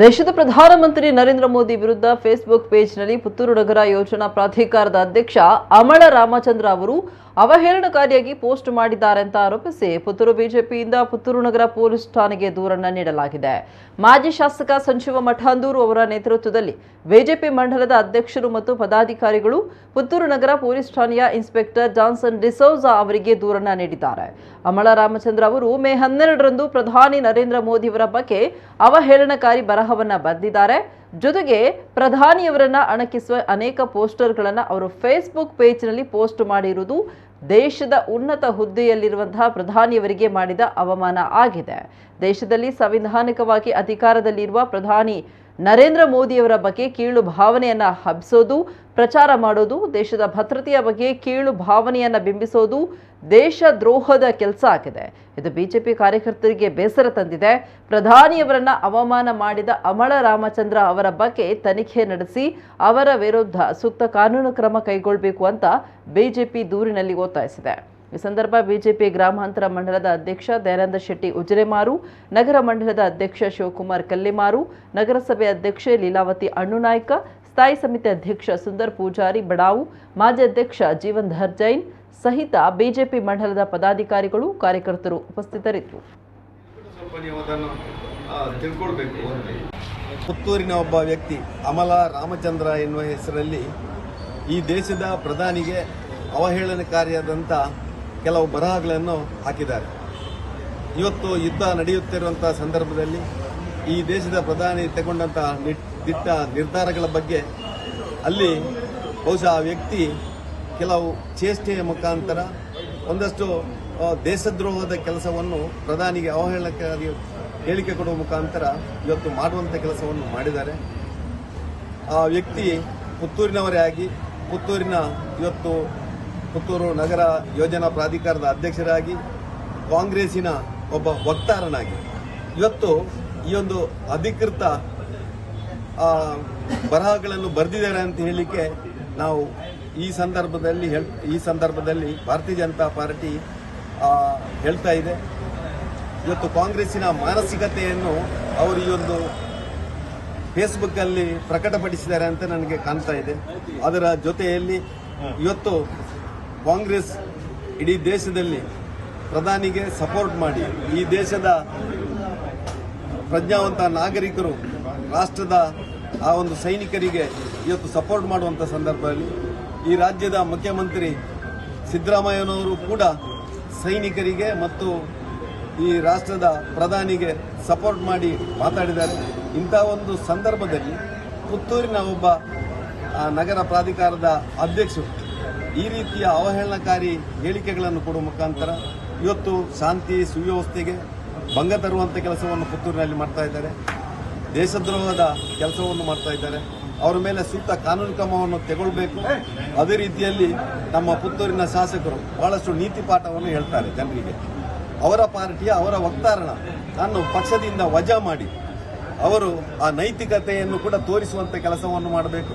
ದೇಶದ ಪ್ರಧಾನಮಂತ್ರಿ ನರೇಂದ್ರ ಮೋದಿ ವಿರುದ್ಧ ಫೇಸ್ಬುಕ್ ಪೇಜ್ನಲ್ಲಿ ಪುತ್ತೂರು ನಗರ ಯೋಜನಾ ಪ್ರಾಧಿಕಾರದ ಅಧ್ಯಕ್ಷ ಅಮಳ ರಾಮಚಂದ್ರ ಅವರು ಅವಹೇಳನಕಾರಿಯಾಗಿ ಪೋಸ್ಟ್ ಮಾಡಿದ್ದಾರೆ ಅಂತ ಆರೋಪಿಸಿ ಪುತ್ತೂರು ಬಿಜೆಪಿಯಿಂದ ಪುತ್ತೂರು ನಗರ ಪೊಲೀಸ್ ಠಾಣೆಗೆ ದೂರನ್ನ ನೀಡಲಾಗಿದೆ. ಮಾಜಿ ಶಾಸಕ ಸಂಜೀವ ಮಠಾಂದೂರು ಅವರ ನೇತೃತ್ವದಲ್ಲಿ ಬಿಜೆಪಿ ಮಂಡಲದ ಅಧ್ಯಕ್ಷರು ಮತ್ತು ಪದಾಧಿಕಾರಿಗಳು ಪುತ್ತೂರು ನಗರ ಪೊಲೀಸ್ ಠಾಣೆಯ ಇನ್ಸ್ಪೆಕ್ಟರ್ ಜಾನ್ಸನ್ ಡಿಸೋಜಾ ಅವರಿಗೆ ದೂರನ್ನ ನೀಡಿದ್ದಾರೆ. ಅಮಳ ರಾಮಚಂದ್ರ ಅವರು ಮೇ ಹನ್ನೆರಡರಂದು ಪ್ರಧಾನಿ ನರೇಂದ್ರ ಮೋದಿಯವರ ಬಗ್ಗೆ ಅವಹೇಳನಕಾರಿ ಬರಹವನ್ನ ಬರೆದಿದ್ದಾರೆ ಜೊತೆಗೆ ಪ್ರಧಾನಿಯವರನ್ನ ಅಣಕಿಸುವ ಅನೇಕ ಪೋಸ್ಟರ್ಗಳನ್ನು ಅವರು ಫೇಸ್ಬುಕ್ ಪೇಜ್ನಲ್ಲಿ ಪೋಸ್ಟ್ ಮಾಡಿರುವುದು ದೇಶದ ಉನ್ನತ ಹುದ್ದೆಯಲ್ಲಿರುವಂತಹ ಪ್ರಧಾನಿಯವರಿಗೆ ಮಾಡಿದ ಅವಮಾನ ಆಗಿದೆ. ದೇಶದಲ್ಲಿ ಸಂವಿಧಾನಿಕವಾಗಿ ಅಧಿಕಾರದಲ್ಲಿರುವ ಪ್ರಧಾನಿ ನರೇಂದ್ರ ಮೋದಿಯವರ ಬಗ್ಗೆ ಕೀಳು ಭಾವನೆಯನ್ನ ಹಬ್ಬಿಸೋದು ಪ್ರಚಾರ ಮಾಡೋದು, ದೇಶದ ಭದ್ರತೆಯ ಬಗ್ಗೆ ಕೀಳು ಭಾವನೆಯನ್ನ ಬಿಂಬಿಸೋದು ದೇಶ ದ್ರೋಹದ ಕೆಲಸ ಆಗಿದೆ. ಇದು ಬಿಜೆಪಿ ಕಾರ್ಯಕರ್ತರಿಗೆ ಬೇಸರ ತಂದಿದೆ. ಪ್ರಧಾನಿಯವರನ್ನ ಅವಮಾನ ಮಾಡಿದ ಅಮಳ ರಾಮಚಂದ್ರ ಅವರ ಬಗ್ಗೆ ತನಿಖೆ ನಡೆಸಿ ಅವರ ವಿರುದ್ಧ ಸೂಕ್ತ ಕಾನೂನು ಕ್ರಮ ಕೈಗೊಳ್ಳಬೇಕು ಅಂತ ಬಿಜೆಪಿ ದೂರಿನಲ್ಲಿ ಒತ್ತಾಯಿಸಿದೆ. ಈ ಸಂದರ್ಭ ಬಿಜೆಪಿ ಗ್ರಾಮಾಂತರ ಮಂಡಲದ ಅಧ್ಯಕ್ಷ ದಯಾನಂದ ಶೆಟ್ಟಿ ಉಜಿರೆಮಾರು, ನಗರ ಮಂಡಲದ ಅಧ್ಯಕ್ಷ ಶಿವಕುಮಾರ್ ಕಲ್ಲೆಮಾರು, ನಗರಸಭೆ ಅಧ್ಯಕ್ಷೆ ಲೀಲಾವತಿ ಅಣ್ಣುನಾಯ್ಕ, ಸ್ಥಾಯಿ ಸಮಿತಿ ಅಧ್ಯಕ್ಷ ಸುಂದರ್ ಪೂಜಾರಿ ಬಡಾವು, ಮಾಜಿ ಅಧ್ಯಕ್ಷ ಜೀವನ್ ಧರ್ ಜೈನ್ ಸಹಿತ ಬಿಜೆಪಿ ಮಂಡಲದ ಪದಾಧಿಕಾರಿಗಳು ಕಾರ್ಯಕರ್ತರು ಉಪಸ್ಥಿತರಿದ್ದರು. ಪುತ್ತೂರಿನ ಒಬ್ಬ ವ್ಯಕ್ತಿ ಅಮಲ ರಾಮಚಂದ್ರ ಎನ್ನುವ ಹೆಸರಲ್ಲಿ ಈ ದೇಶದ ಪ್ರಧಾನಿಗೆ ಅವಹೇಳನಕಾರಿಯಾದಂಥ ಕೆಲವು ಬರಹಗಳನ್ನು ಹಾಕಿದ್ದಾರೆ. ಇವತ್ತು ಯುದ್ಧ ನಡೆಯುತ್ತಿರುವಂಥ ಸಂದರ್ಭದಲ್ಲಿ ಈ ದೇಶದ ಪ್ರಧಾನಿ ನಿಟ್ಟ ದಿಟ್ಟ ನಿರ್ಧಾರಗಳ ಬಗ್ಗೆ ಅಲ್ಲಿ ಬಹುಶಃ ಆ ವ್ಯಕ್ತಿ ಕೆಲವು ಚೇಷ್ಟೆಯ ಮುಖಾಂತರ ಒಂದಷ್ಟು ದೇಶದ್ರೋಹದ ಕೆಲಸವನ್ನು ಪ್ರಧಾನಿಗೆ ಅವಹೇಳನಕ್ಕಾಗಿ ಹೇಳಿಕೆ ಕೊಡುವ ಮುಖಾಂತರ ಇವತ್ತು ಮಾಡುವಂಥ ಕೆಲಸವನ್ನು ಮಾಡಿದ್ದಾರೆ. ಆ ವ್ಯಕ್ತಿ ಪುತ್ತೂರಿನವರೇ ಆಗಿ, ಪುತ್ತೂರಿನ ಇವತ್ತು ಪುತ್ತೂರು ನಗರ ಯೋಜನಾ ಪ್ರಾಧಿಕಾರದ ಅಧ್ಯಕ್ಷರಾಗಿ, ಕಾಂಗ್ರೆಸ್ಸಿನ ಒಬ್ಬ ವಕ್ತಾರನಾಗಿ. ಇವತ್ತು ಈ ಒಂದು ಅಧಿಕೃತ ಬರಹಗಳನ್ನು ಬರೆದಿದ್ದಾರೆ ಅಂತ ಹೇಳಲಿಕ್ಕೆ ನಾವು ಈ ಸಂದರ್ಭದಲ್ಲಿ ಹೇಳ್, ಈ ಸಂದರ್ಭದಲ್ಲಿ ಭಾರತೀಯ ಜನತಾ ಪಾರ್ಟಿ ಹೇಳ್ತಾ ಇದೆ. ಇವತ್ತು ಕಾಂಗ್ರೆಸ್ಸಿನ ಮಾನಸಿಕತೆಯನ್ನು ಅವರು ಈ ಒಂದು ಫೇಸ್ಬುಕ್ಕಲ್ಲಿ ಪ್ರಕಟಪಡಿಸಿದ್ದಾರೆ ಅಂತ ನನಗೆ ಕಾಣ್ತಾ ಇದೆ. ಅದರ ಜೊತೆಯಲ್ಲಿ ಇವತ್ತು ಕಾಂಗ್ರೆಸ್ ಇಡೀ ದೇಶದಲ್ಲಿ ಪ್ರಧಾನಿಗೆ ಸಪೋರ್ಟ್ ಮಾಡಿ, ಈ ದೇಶದ ಪ್ರಜ್ಞಾವಂತ ನಾಗರಿಕರು ರಾಷ್ಟ್ರದ ಆ ಒಂದು ಸೈನಿಕರಿಗೆ ಇವತ್ತು ಸಪೋರ್ಟ್ ಮಾಡುವಂಥ ಸಂದರ್ಭದಲ್ಲಿ ಈ ರಾಜ್ಯದ ಮುಖ್ಯಮಂತ್ರಿ ಸಿದ್ದರಾಮಯ್ಯನವರು ಕೂಡ ಸೈನಿಕರಿಗೆ ಮತ್ತು ಈ ರಾಷ್ಟ್ರದ ಪ್ರಧಾನಿಗೆ ಸಪೋರ್ಟ್ ಮಾಡಿ ಮಾತಾಡಿದ್ದಾರೆ. ಇಂಥ ಒಂದು ಸಂದರ್ಭದಲ್ಲಿ ಪುತ್ತೂರಿನ ಒಬ್ಬ ನಗರ ಪ್ರಾಧಿಕಾರದ ಅಧ್ಯಕ್ಷರು ಈ ರೀತಿಯ ಅವಹೇಳನಕಾರಿ ಹೇಳಿಕೆಗಳನ್ನು ಕೊಡುವ ಮುಖಾಂತರ ಇವತ್ತು ಶಾಂತಿ ಸುವ್ಯವಸ್ಥೆಗೆ ಭಂಗ ತರುವಂಥ ಕೆಲಸವನ್ನು ಪುತ್ತೂರಿನಲ್ಲಿ ಮಾಡ್ತಾ ಇದ್ದಾರೆ. ದೇಶದ್ರೋಹದ ಕೆಲಸವನ್ನು ಮಾಡ್ತಾ ಇದ್ದಾರೆ. ಅವರ ಮೇಲೆ ಸೂಕ್ತ ಕಾನೂನು ಕ್ರಮವನ್ನು ತಗೊಳ್ಬೇಕು. ಅದೇ ರೀತಿಯಲ್ಲಿ ನಮ್ಮ ಪುತ್ತೂರಿನ ಶಾಸಕರು ಬಹಳಷ್ಟು ನೀತಿ ಪಾಠವನ್ನು ಹೇಳ್ತಾರೆ ಜನರಿಗೆ. ಅವರ ಪಾರ್ಟಿಯ ಅವರ ವಕ್ತಾರಣ ನಾನು ಪಕ್ಷದಿಂದ ವಜಾ ಮಾಡಿ ಅವರು ಆ ನೈತಿಕತೆಯನ್ನು ಕೂಡ ತೋರಿಸುವಂತ ಕೆಲಸವನ್ನು ಮಾಡಬೇಕು.